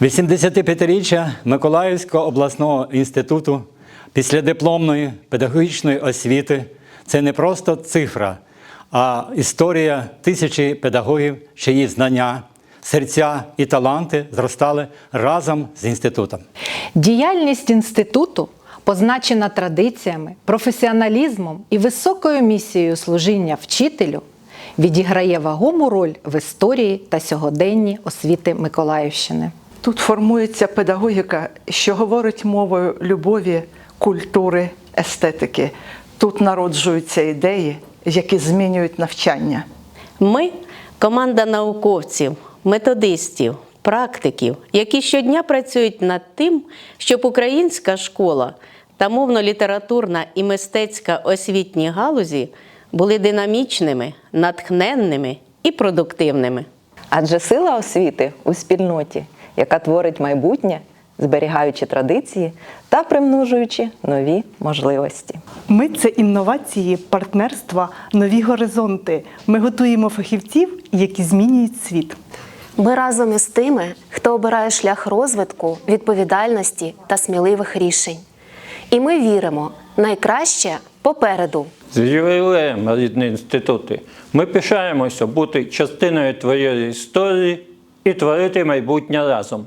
85-річчя Миколаївського обласного інституту післядипломної педагогічної освіти це не просто цифра, а історія тисячі педагогів, чиї знання, серця і таланти зростали разом з інститутом. Діяльність інституту позначена традиціями, професіоналізмом і високою місією служіння вчителю, відіграє вагому роль в історії та сьогоденні освіти Миколаївщини. Тут формується педагогіка, що говорить мовою любові, культури, естетики. Тут народжуються ідеї, які змінюють навчання. Ми команда науковців, методистів, практиків, які щодня працюють над тим, щоб українська школа та мовно-літературна і мистецька освітні галузі були динамічними, натхненними і продуктивними. Адже сила освіти у спільноті, яка творить майбутнє, зберігаючи традиції та примножуючи нові можливості. Ми це інновації, партнерства, нові горизонти. Ми готуємо фахівців, які змінюють світ. Ми разом із тими, хто обирає шлях розвитку, відповідальності та сміливих рішень. І ми віримо, найкраще попереду. З ювілеєм, рідні інститути, ми пишаємося бути частиною твоєї історії і творити майбутнє разом.